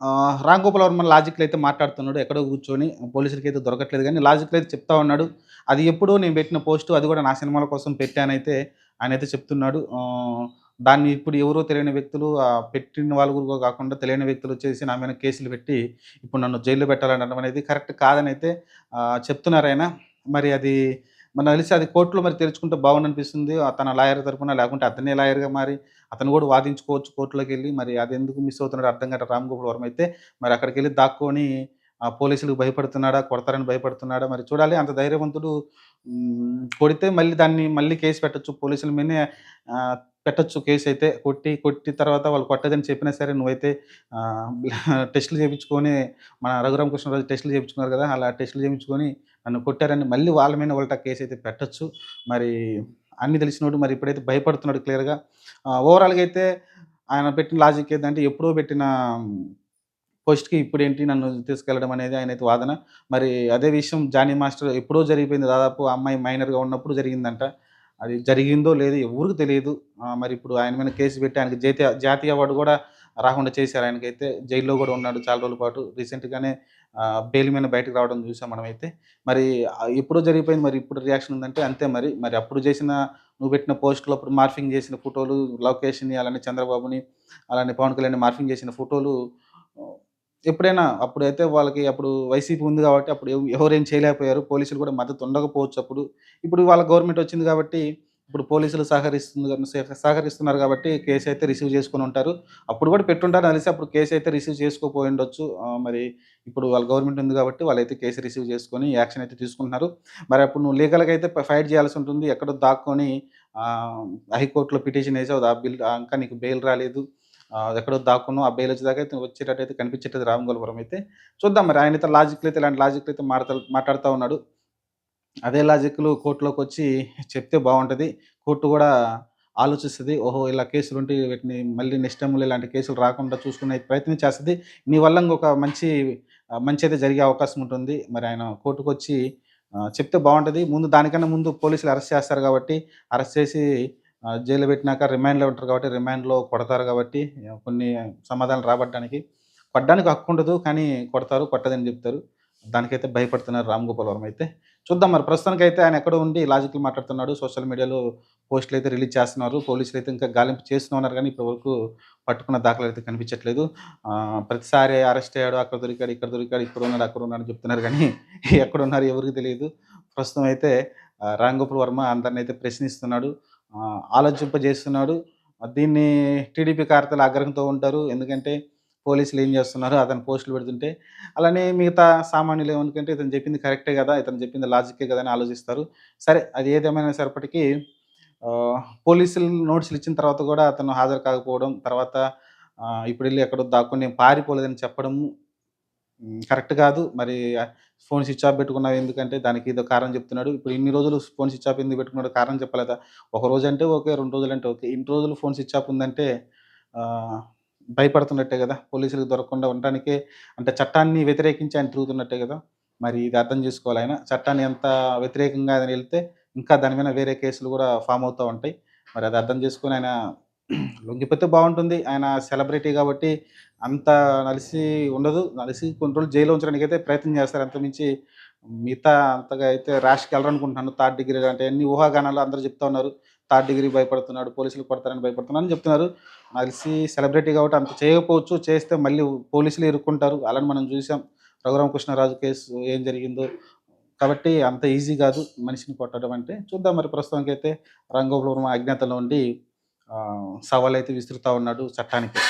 ఆ, రామ్ గోపాల్ వర్మ లాజిక్లు అయితే మాట్లాడుతున్నాడు ఎక్కడో కూర్చొని పోలీసులకి అయితే దొరకట్లేదు కానీ లాజిక్లు అయితే చెప్తా ఉన్నాడు. అది ఎప్పుడో నేను పెట్టిన పోస్టు అది కూడా నా సినిమాల కోసం పెట్టానైతే ఆయన అయితే చెప్తున్నాడు. దాన్ని ఇప్పుడు ఎవరో తెలియని వ్యక్తులు పెట్టిన వాళ్ళు కాకుండా తెలియని వ్యక్తులు వచ్చేసి నా మీద కేసులు పెట్టి ఇప్పుడు నన్ను జైల్లో పెట్టాలనడం అనేది కరెక్ట్ కాదని అయితే చెప్తున్నారు ఆయన. మరి అది మరి తెలిసి అది కోర్టులో మరి తెరుచుకుంటే బాగుంది అనిపిస్తుంది తన లాయర్ తరపున లేకుంటే అతనే లాయర్గా మారి అతను కూడా వాదించుకోవచ్చు కోర్టులోకి వెళ్ళి. మరి అది ఎందుకు మిస్ అవుతున్నాడు అర్థం కాదు రామ్ గోపాల్ వర్మ అయితే. మరి అక్కడికి వెళ్ళి దాక్కొని ఆ పోలీసులకు భయపడుతున్నాడా కొడతారని భయపడుతున్నాడా? మరి చూడాలి. అంత ధైర్యవంతుడు కొడితే మళ్ళీ దాన్ని మళ్ళీ కేసు పెట్టచ్చు. పోలీసుల మీదనే పెట్టచ్చు కేసు అయితే కొట్టి కొట్టి తర్వాత వాళ్ళు కొట్టదని చెప్పినా సరే నువ్వైతే టెస్టులు చేయించుకొని మన రఘురామ కృష్ణరాజు టెస్టులు చేయించుకున్నారు కదా అలా టెస్టులు చేయించుకొని నన్ను కొట్టారని మళ్ళీ వాళ్ళ మీద వాళ్ళ కేసు అయితే పెట్టచ్చు. మరి అన్ని తెలిసినోడు మరి ఇప్పుడైతే భయపడుతున్నాడు క్లియర్గా. ఓవరాల్గా అయితే ఆయన పెట్టిన లాజిక్ ఏంటంటే ఎప్పుడో పెట్టిన పోస్ట్కి ఇప్పుడు ఏంటి నన్ను తీసుకెళ్ళడం అనేది ఆయన అయితే వాదన. మరి అదే విషయం జానీ మాస్టర్ ఎప్పుడో జరిగిపోయింది. దాదాపు ఆ అమ్మాయి మైనర్గా ఉన్నప్పుడు జరిగిందంట. అది జరిగిందో లేదో ఎవరికి తెలియదు. మరి ఇప్పుడు ఆయన మీద కేసు పెట్టి ఆయనకి జాతీయ జాతీయ అవార్డు కూడా రాకుండా చేశారు. ఆయనకైతే జైల్లో కూడా ఉన్నాడు. చాలా రోజుల పాటు రీసెంట్గానే బెయిల్ మీద బయటకు రావడం చూసాం మనమైతే. మరి ఎప్పుడు ఎప్పుడో జరిగిపోయింది. మరి ఇప్పుడు రియాక్షన్ ఉందంటే అంతే మరి. మరి అప్పుడు చేసిన నువ్వు పెట్టిన పోస్టులు అప్పుడు మార్ఫింగ్ చేసిన ఫోటోలు లొకేషన్ని అలానే చంద్రబాబుని అలానే పవన్ కళ్యాణ్ మార్ఫింగ్ చేసిన ఫోటోలు ఎప్పుడైనా అప్పుడైతే వాళ్ళకి అప్పుడు వైసీపీ ఉంది కాబట్టి అప్పుడు ఎవ- ఎవరేం చేయలేకపోయారు పోలీసులు కూడా మద్దతు ఉండకపోవచ్చు అప్పుడు. ఇప్పుడు వాళ్ళ గవర్నమెంట్ వచ్చింది కాబట్టి ఇప్పుడు పోలీసులు సహకరిస్తుంది కాబట్టి- సహ- సహకరిస్తున్నారు కాబట్టి కేసు అయితే రిసీవ్ చేసుకొని ఉంటారు. అప్పుడు కూడా పెట్టుంటారు తెలిసి అప్పుడు కేసు అయితే రిసీవ్ చేసుకోపోయి ఉండొచ్చు. ఆ, మరి ఇప్పుడు వాళ్ళ గవర్నమెంట్ ఉంది కాబట్టి వాళ్ళైతే కేసు రిసీవ్ చేసుకొని యాక్షన్ అయితే తీసుకుంటున్నారు. మరి అప్పుడు నువ్వు లీగల్గా అయితే ఫైట్ చేయాల్సి ఉంటుంది. ఎక్కడో దాక్కొని ఆ, హైకోర్టులో పిటిషన్ వేసావు. ఆ బిల్ ఆ, ఇంకా నీకు బెయిల్ రాలేదు. ఎక్కడో దాక్కును ఆ బెయిల్ వచ్చేదాకా అయితే వచ్చేటట్టు అయితే కనిపించేది రామ్ గోపాలపురం అయితే చూద్దాం మరి. ఆయన అయితే లాజిక్లు అయితే ఇలాంటి లాజిక్లు అయితే మాట్లాడుతూ మాట్లాడుతూ ఉన్నాడు. అదే లాజిక్లు కోర్టులోకి వచ్చి చెప్తే బాగుంటుంది. కోర్టు కూడా ఆలోచిస్తుంది. ఓహో ఇలా కేసులు ఉంటే వీటిని మళ్ళీ నెక్స్ట్ టైంలో ఇలాంటి కేసులు రాకుండా చూసుకునే ప్రయత్నం చేస్తుంది. నీ వల్ల ఇంకొక మంచి మంచి అయితే జరిగే అవకాశం ఉంటుంది. మరి ఆయన కోర్టుకు వచ్చి చెప్తే బాగుంటుంది. ముందు దానికన్నా ముందు పోలీసులు అరెస్ట్ చేస్తారు కాబట్టి అరెస్ట్ చేసి జైలు పెట్టినాక రిమాండ్లో ఉంటారు కాబట్టి రిమాండ్లో కొడతారు కాబట్టి కొన్ని సమాధానాలు రాబట్టడానికి. పడ్డానికి హక్కు ఉండదు కానీ కొడతారు కొట్టదని చెప్తారు. దానికైతే భయపడుతున్నారు రామ్ గోపాల్ వర్మ అయితే. చూద్దాం మరి ప్రస్తుతానికి అయితే ఆయన ఎక్కడో ఉండి లాజికల్ మాట్లాడుతున్నాడు సోషల్ మీడియాలో పోస్టులు అయితే రిలీజ్ చేస్తున్నారు పోలీసులు అయితే ఇంకా గాలింపు చేస్తున్నారు కానీ ఇప్పటివరకు పట్టుకున్న దాఖలు అయితే కనిపించట్లేదు. ప్రతిసారి అరెస్ట్ అయ్యాడు అక్కడ దొరికాడు ఇక్కడ దొరికాడు ఇక్కడ ఉన్నాడు అక్కడ ఉన్నాడు చెప్తున్నారు కానీ ఎక్కడ ఉన్నారు ఎవరికి తెలియదు. ప్రస్తుతం అయితే రామ్ గోపాల్ వర్మ అందరిని అయితే ప్రశ్నిస్తున్నాడు. ఆలోచింపజేస్తున్నాడు. దీన్ని టీడీపీ కార్యకర్తలు ఆగ్రహంతో ఉంటారు. ఎందుకంటే పోలీసులు ఏం చేస్తున్నారు? అతను పోస్టులు పెడుతుంటే అలానే మిగతా సామాన్యులు ఏమనుకుంటే ఇతను చెప్పింది కరెక్టే కదా ఇతను చెప్పింది లాజికే కదా అని ఆలోచిస్తారు. సరే అది ఏదేమైనా సరిపటికి పోలీసులు నోటీసులు ఇచ్చిన తర్వాత కూడా అతను హాజరు కాకపోవడం తర్వాత ఇప్పుడు వెళ్ళి ఎక్కడో దాక్కుని నేను పారిపోలేదని చెప్పడము కరెక్ట్ కాదు. మరి ఫోన్ స్విచ్ ఆఫ్ పెట్టుకున్నావు ఎందుకంటే దానికి ఏదో కారణం చెప్తున్నాడు. ఇప్పుడు ఇన్ని రోజులు ఫోన్ స్విచ్ ఆఫ్ ఎందుకు పెట్టుకున్నాడు కారణం చెప్పలేదా? ఒక రోజు అంటే ఓకే రెండు రోజులు అంటే ఓకే. ఇన్ని రోజులు ఫోన్ స్విచ్ ఆఫ్ ఉందంటే భయపడుతున్నట్టే కదా. పోలీసులకు దొరకకుండా ఉండటానికే అంటే చట్టాన్ని వ్యతిరేకించి ఆయన తిరుగుతున్నట్టే కదా. మరి ఇది అర్థం చేసుకోవాలి ఆయన. చట్టాన్ని ఎంత వ్యతిరేకంగా ఆయన వెళ్తే ఇంకా దాని మీద వేరే కేసులు కూడా ఫామ్ అవుతూ ఉంటాయి. మరి అది అర్థం చేసుకొని ఆయన లొంగిపోతే బాగుంటుంది. ఆయన సెలబ్రిటీ కాబట్టి అంత నలిసి ఉండదు. నలిసి కొన్ని రోజులు జైల్లో ఉంచడానికి అయితే ప్రయత్నం చేస్తారు. అంతమించి మిగతా అంతగా అయితే ర్యాష్కి వెళ్ళరనుకుంటున్నాను. థర్డ్ డిగ్రీ అంటే అన్ని ఊహాగానాలు అందరూ చెప్తా ఉన్నారు. థర్డ్ డిగ్రీ భయపడుతున్నాడు పోలీసులు కొడతారని భయపడుతున్నాను అని చెప్తున్నారు. నలిసి సెలబ్రిటీ కాబట్టి అంత చేయకపోవచ్చు. చేస్తే మళ్ళీ పోలీసులు ఇరుక్కుంటారు. అలాని మనం చూసాం రఘురామకృష్ణరాజు కేసు ఏం జరిగిందో. కాబట్టి అంత ఈజీ కాదు మనిషిని కొట్టడం అంటే. చూద్దాం మరి ప్రస్తుతానికి అయితే రంగోపురం అజ్ఞాతలో ఉండి సవాల్ అయితే విసురుతా ఉన్నాడు చట్టానికి.